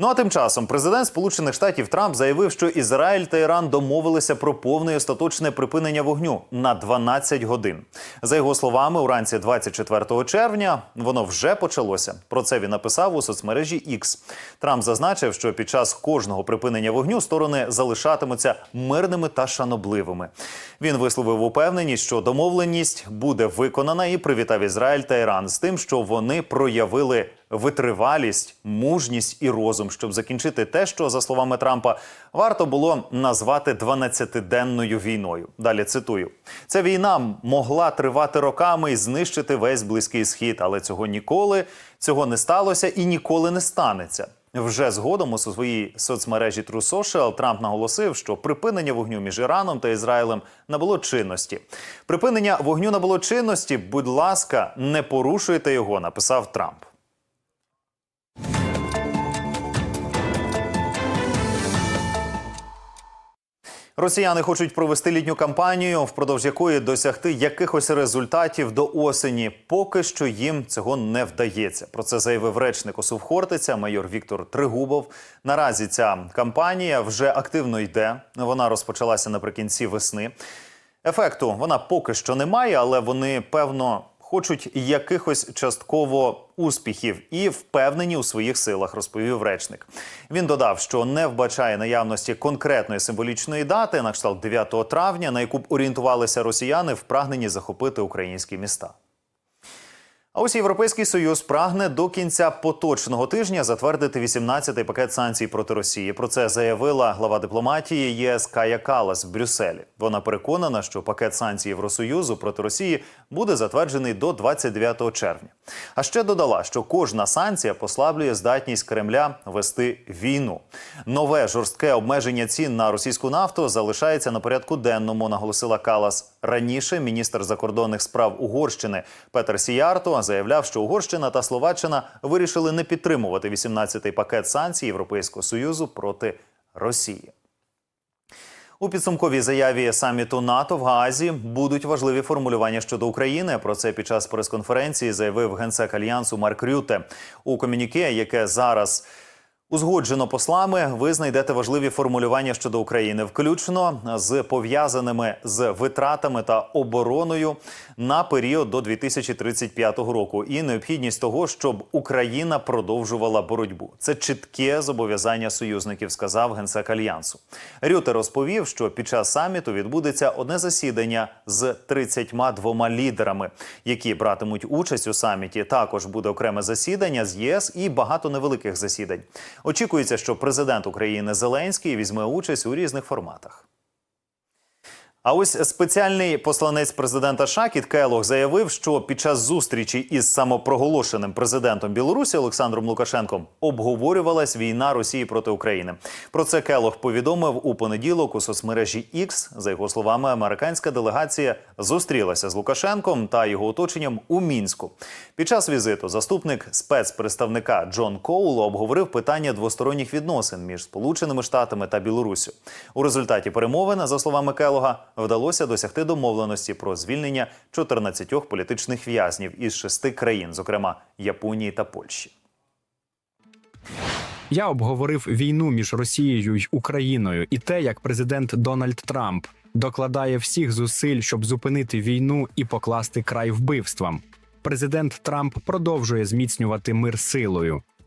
Ну а тим часом президент Сполучених Штатів Трамп заявив, що Ізраїль та Іран домовилися про повне і остаточне припинення вогню на 12 годин. За його словами, уранці 24 червня воно вже почалося. Про це він написав у соцмережі X. Трамп зазначив, що під час кожного припинення вогню сторони залишатимуться мирними та шанобливими. Він висловив упевненість, що домовленість буде виконана і привітав Ізраїль та Іран з тим, що вони проявили витривалість, мужність і розум, щоб закінчити те, що за словами Трампа варто було назвати 12-денною війною. Далі цитую: ця війна могла тривати роками і знищити весь близький схід, але цього ніколи цього не сталося і ніколи не станеться. Вже згодом у своїй соцмережі True Social Трамп наголосив, що припинення вогню між Іраном та Ізраїлем набуло чинності. Припинення вогню набуло чинності. Будь ласка, не порушуйте його, написав Трамп. Росіяни хочуть провести літню кампанію, впродовж якої досягти якихось результатів до осені. Поки що їм цього не вдається. Про це заявив речник ОСУВ Хортиця, майор Віктор Тригубов. Наразі ця кампанія вже активно йде. Вона розпочалася наприкінці весни. Ефекту вона поки що немає, але вони певно хочуть якихось частково успіхів і впевнені у своїх силах, розповів речник. Він додав, що не вбачає наявності конкретної символічної дати, на кшталт 9 травня, на яку б орієнтувалися росіяни в прагненні захопити українські міста. А ось Європейський Союз прагне до кінця поточного тижня затвердити 18-й пакет санкцій проти Росії. Про це заявила глава дипломатії ЄС Кая Калас в Брюсселі. Вона переконана, що пакет санкцій Євросоюзу проти Росії буде затверджений до 29 червня. А ще додала, що кожна санкція послаблює здатність Кремля вести війну. Нове жорстке обмеження цін на російську нафту залишається на порядку денному, наголосила Калас. Раніше міністр закордонних справ Угорщини Петер Сіярто заявляв, що Угорщина та Словаччина вирішили не підтримувати 18-й пакет санкцій Європейського союзу проти Росії. У підсумковій заяві саміту НАТО в Гаазі будуть важливі формулювання щодо України. Про це під час прес-конференції заявив генсек альянсу Марк Рюте у комюніке, яке зараз. Узгоджено послами, ви знайдете важливі формулювання щодо України, включно з пов'язаними з витратами та обороною на період до 2035 року, і необхідність того, щоб Україна продовжувала боротьбу. Це чітке зобов'язання союзників, сказав генсек альянсу. Рюте розповів, що під час саміту відбудеться одне засідання з 32 лідерами, які братимуть участь у саміті. Також буде окреме засідання з ЄС і багато невеликих засідань. Очікується, що президент України Зеленський візьме участь у різних форматах. А ось спеціальний посланець президента США Кіт Келох заявив, що під час зустрічі із самопроголошеним президентом Білорусі Олександром Лукашенком обговорювалась війна Росії проти України. Про це Келох повідомив у понеділок у соцмережі X. За його словами, американська делегація зустрілася з Лукашенком та його оточенням у мінську. Під час візиту заступник спецпредставника Джон Коул обговорив питання двосторонніх відносин між Сполученими Штатами та Білоруссю. У результаті перемовин, за словами Келога, вдалося досягти домовленості про звільнення 14 політичних в'язнів із шести країн, зокрема Японії та Польщі. Я обговорив війну між Росією й Україною і те, як президент Дональд Трамп докладає всіх зусиль, щоб зупинити війну і покласти край вбивствам. Президент Трамп продовжує зміцнювати мир силою.